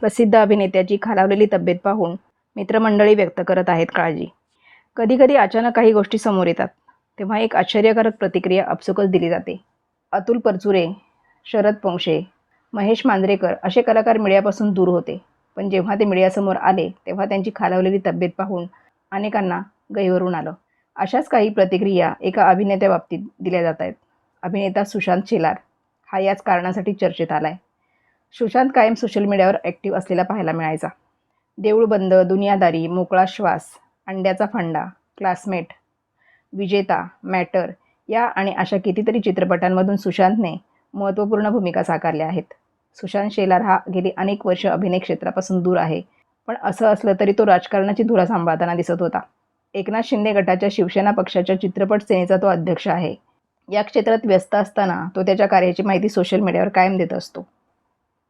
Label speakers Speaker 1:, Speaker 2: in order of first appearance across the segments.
Speaker 1: प्रसिद्ध अभिनेत्याची खालावलेली तब्येत पाहून मित्रमंडळी व्यक्त करत आहेत काळजी. कधीकधी अचानक काही गोष्टी समोर येतात तेव्हा एक आश्चर्यकारक प्रतिक्रिया आपसुकच दिली जाते. अतुल परचुरे शरद पोंक्षे महेश मांजरेकर असे कलाकार मीडियापासून दूर होते. पण जेव्हा ते मीडियासमोर आले तेव्हा त्यांची खालावलेली तब्येत पाहून अनेकांना गैवरून आलं. अशाच काही प्रतिक्रिया एका अभिनेत्याबाबतीत दिल्या जात आहेत. अभिनेता सुशांत शेलार हा याच कारणासाठी चर्चेत आला आहे सुशांत कायम सोशल मीडियावर ॲक्टिव्ह असलेला पाहायला मिळायचा. देऊळ बंद दुनियादारी मोकळा श्वास अंड्याचा फंडा क्लासमेट विजेता मॅटर या आणि अशा कितीतरी चित्रपटांमधून सुशांतने महत्त्वपूर्ण भूमिका साकारल्या आहेत. सुशांत शेलार हा गेली अनेक वर्ष अभिनय क्षेत्रापासून दूर आहे पण असं असलं तरी तो राजकारणाची धुरा सांभाळताना दिसत होता. एकनाथ शिंदे गटाच्या शिवसेना पक्षाच्या चित्रपट सेनेचा तो अध्यक्ष आहे. या क्षेत्रात व्यस्त असताना तो त्याच्या कार्याची माहिती सोशल मीडियावर कायम देत असतो.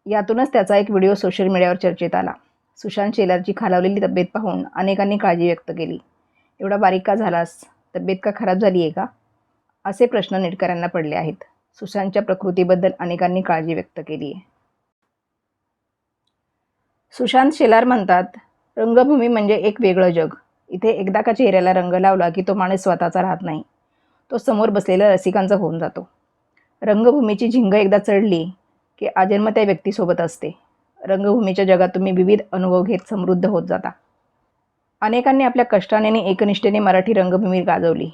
Speaker 1: यातूनच त्याचा एक व्हिडिओ सोशल मीडियावर चर्चेत आला. सुशांत शेलारची खालावलेली तब्येत पाहून अनेकांनी काळजी व्यक्त केली. एवढा बारीक का झालास? तब्येत का खराब झाली आहे का? असे प्रश्न नेटकऱ्यांना पडले आहेत. सुशांतच्या प्रकृतीबद्दल अनेकांनी काळजी व्यक्त केली आहे. सुशांत शेलार म्हणतात रंगभूमी म्हणजे एक वेगळं जग. इथे एकदा का चेहऱ्याला रंग लावला की तो माणूस स्वतःचा राहत नाही. तो समोर बसलेल्या रसिकांचा होऊन जातो. रंगभूमीची झिंग एकदा चढली की आजन्म त्या व्यक्तीसोबत असते. रंगभूमीच्या जगात तुम्ही विविध अनुभव घेत समृद्ध होत जाता. अनेकांनी आपल्या कष्टाने आणि एकनिष्ठेने मराठी रंगभूमी गाजवली.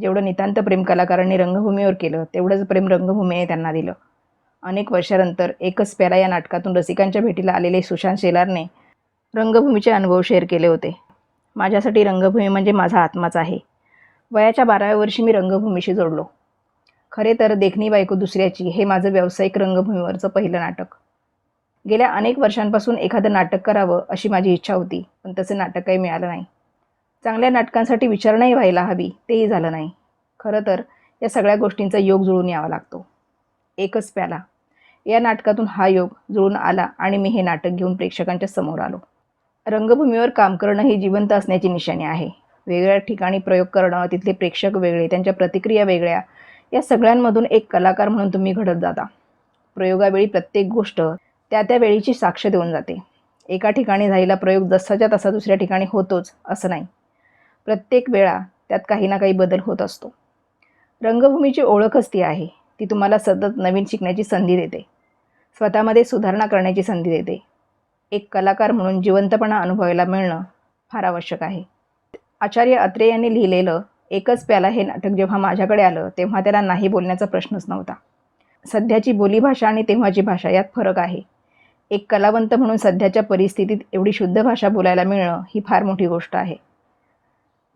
Speaker 1: जेवढं नितांत प्रेम कलाकारांनी रंगभूमीवर केलं तेवढंच प्रेम रंगभूमीने त्यांना दिलं. अनेक वर्षानंतर एकच प्याला या नाटकातून रसिकांच्या भेटीला आलेले सुशांत शेलारने रंगभूमीचे अनुभव शेअर केले होते. माझ्यासाठी रंगभूमी म्हणजे माझा आत्माच आहे. वयाच्या बाराव्या वर्षी मी रंगभूमीशी जोडलो. खरे तर देखणी बायको दुसऱ्याची हे माझं व्यावसायिक रंगभूमीवरचं पहिलं नाटक. गेल्या अनेक वर्षांपासून एखादं नाटक करावं अशी माझी इच्छा होती पण तसं नाटक काही मिळालं नाही. चांगल्या नाटकांसाठी विचारणंही व्हायला हवी तेही झालं नाही. खरं तर या सगळ्या गोष्टींचा योग जुळून यावा लागतो. एकच प्याला. या नाटकातून हा योग जुळून आला आणि मी हे नाटक घेऊन प्रेक्षकांच्या समोर आलो. रंगभूमीवर काम करणं ही जिवंत असण्याची निशाणी आहे. वेगळ्या ठिकाणी प्रयोग करणं तिथले प्रेक्षक वेगळे त्यांच्या प्रतिक्रिया वेगळ्या या सगळ्यांमधून एक कलाकार म्हणून तुम्ही घडत जाता. प्रयोगावेळी प्रत्येक गोष्ट त्या त्या वेळीची साक्ष देऊन जाते. एका ठिकाणी झालेला प्रयोग जसाच्या तसा दुसऱ्या ठिकाणी होतोच असं नाही. प्रत्येक वेळा त्यात काही ना काही बदल होत असतो. रंगभूमीची ओळखच ती आहे ती तुम्हाला सतत नवीन शिकण्याची संधी देते. स्वतःमध्ये सुधारणा करण्याची संधी देते. एक कलाकार म्हणून जिवंतपणा अनुभवायला मिळणं फार आवश्यक आहे. आचार्य अत्रे यांनी लिहिलेलं एकच प्याला हे नाटक जेव्हा माझ्याकडे आलं तेव्हा त्याला नाही बोलण्याचा प्रश्नच नव्हता. सध्याची बोलीभाषा आणि तेव्हाची भाषा यात फरक आहे. एक कलावंत म्हणून सध्याच्या परिस्थितीत एवढी शुद्ध भाषा बोलायला मिळणं ही फार मोठी गोष्ट आहे.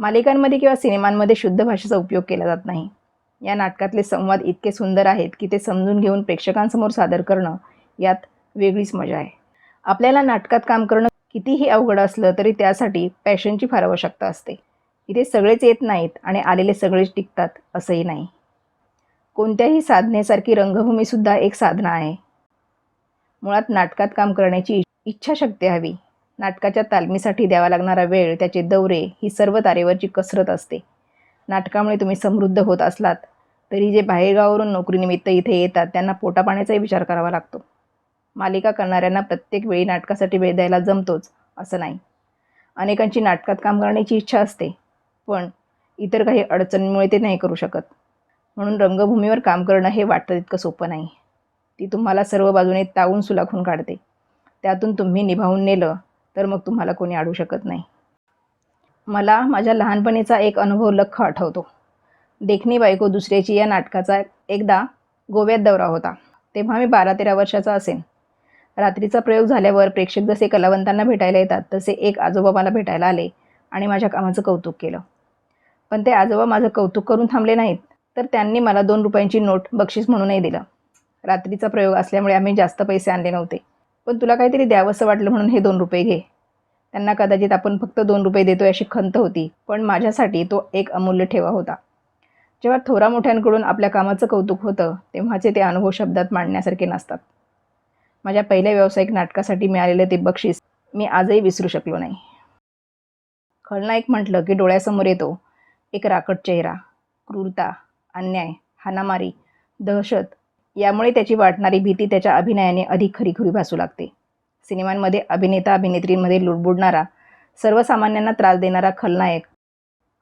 Speaker 1: मालिकांमध्ये किंवा सिनेमांमध्ये शुद्ध भाषेचा उपयोग केला जात नाही. या नाटकातले संवाद इतके सुंदर आहेत की ते समजून घेऊन प्रेक्षकांसमोर सादर करणं यात वेगळीच मजा आहे. आपल्याला नाटकात काम करणं कितीही अवघड असलं तरी त्यासाठी पॅशनची फार आवश्यकता असते. इथे सगळेच येत नाहीत आणि आलेले सगळेच टिकतात असंही नाही. कोणत्याही साधनेसारखी रंगभूमीसुद्धा एक साधना आहे. मुळात नाटकात काम करण्याची इच्छाशक्ती हवी. नाटकाच्या तालमीसाठी द्यावा लागणारा वेळ त्याचे दौरे ही सर्व तारेवरची कसरत असते. नाटकामुळे तुम्ही समृद्ध होत असलात तरी जे बाहेरगावावरून नोकरीनिमित्त इथे येतात त्यांना पोटापाण्याचाही विचार करावा लागतो. मालिका करणाऱ्यांना प्रत्येक वेळी नाटकासाठी वेळ द्यायला जमतोच असं नाही. अनेकांची नाटकात काम करण्याची इच्छा असते. पण इतर काही अडचणींमुळे ते नाही करू शकत. म्हणून रंगभूमीवर काम करणं हे वाटतं तितकं सोपं नाही. ती तुम्हाला सर्व बाजूने तावून सुलाखून काढते. त्यातून तुम्ही निभावून नेलं तर मग तुम्हाला कोणी आडू शकत नाही. मला माझ्या लहानपणीचा एक अनुभव लख आठवतो. देखणी बायको दुसऱ्याची या नाटकाचा एकदा गोव्यात दौरा होता. तेव्हा मी बारा तेरा वर्षाचा असेन. रात्रीचा प्रयोग झाल्यावर प्रेक्षक जसे कलावंतांना भेटायला येतात तसे एक आजोबा मला भेटायला आले आणि माझ्या कामाचं कौतुक केलं. पण ते आजोबा माझं कौतुक करून थांबले नाहीत. तर त्यांनी मला दोन रुपयांची नोट बक्षीस म्हणूनही दिलं. रात्रीचा प्रयोग असल्यामुळे आम्ही जास्त पैसे आणले नव्हते. पण तुला काहीतरी द्यावंसं वाटलं म्हणून हे दोन रुपये घे. त्यांना कदाचित आपण फक्त दोन रुपये देतोय अशी खंत होती पण माझ्यासाठी तो एक अमूल्य ठेवा होता. जेव्हा थोरा मोठ्यांकडून आपल्या कामाचं कौतुक होतं तेव्हाचे ते अनुभव शब्दात मांडण्यासारखे नसतात. माझ्या पहिल्या व्यावसायिक नाटकासाठी मिळालेलं ते बक्षीस मी आजही विसरू शकलो नाही. खलनायक म्हटलं की डोळ्यासमोर येतो. एक राकट चेहरा क्रूरता अन्याय हाणामारी दहशत यामुळे त्याची वाटणारी भीती त्याच्या अभिनयाने अधिक खरीखुरी भासू लागते. सिनेमांमध्ये अभिनेता अभिनेत्रींमध्ये लुडबुडणारा सर्वसामान्यांना त्रास देणारा खलनायक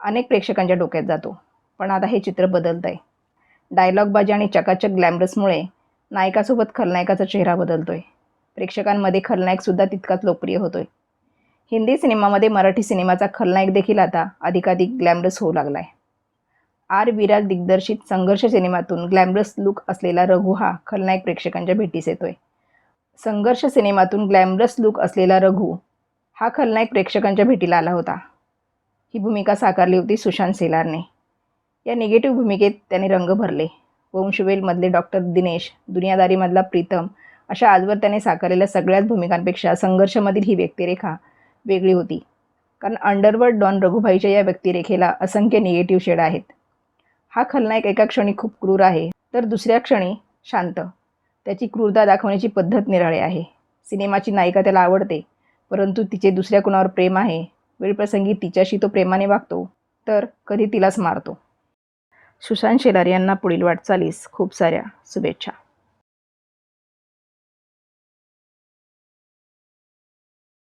Speaker 1: अनेक प्रेक्षकांच्या डोक्यात जातो. पण आता हे चित्र बदलतं आहे डायलॉगबाजी आणि चकाचक ग्लॅमरसमुळे नायकासोबत खलनायकाचा चेहरा बदलतोय. प्रेक्षकांमध्ये खलनायकसुद्धा तितकाच लोकप्रिय होतोय. हिंदी सिनेमामध्ये मराठी सिनेमाचा खलनायक देखील आता अधिकाधिक ग्लॅमरस होऊ लागला आहे आर. विराज दिग्दर्शित संघर्ष सिनेमातून ग्लॅमरस लुक असलेला रघु हा खलनायक प्रेक्षकांच्या भेटीस येतोय. संघर्ष सिनेमातून ग्लॅमरस लुक असलेला रघु हा खलनायक प्रेक्षकांच्या भेटीला आला होता. ही भूमिका साकारली होती सुशांत सेलारने. या निगेटिव्ह भूमिकेत त्याने रंग भरले. वंशवेलमधले डॉक्टर दिनेश दुनियादारीमधला प्रीतम अशा आजवर त्याने साकारलेल्या सगळ्याच भूमिकांपेक्षा संघर्षमधील ही व्यक्तिरेखा वेगळी होती. कारण अंडरवर्ल्ड डॉन रघुभाईच्या या व्यक्तिरेखेला असंख्य निगेटिव्ह शेड आहेत. हा खलनायक एका क्षणी खूप क्रूर आहे तर दुसऱ्या क्षणी शांत. त्याची क्रूरता दाखवण्याची पद्धत निराळी आहे. सिनेमाची नायिका त्याला आवडते परंतु तिचे दुसऱ्या कुणावर प्रेम आहे वेळप्रसंगी तिच्याशी तो प्रेमाने वागतो तर कधी तिलाच मारतो. सुशांत शेलार यांना पुढील वाटचालीस खूप साऱ्या शुभेच्छा.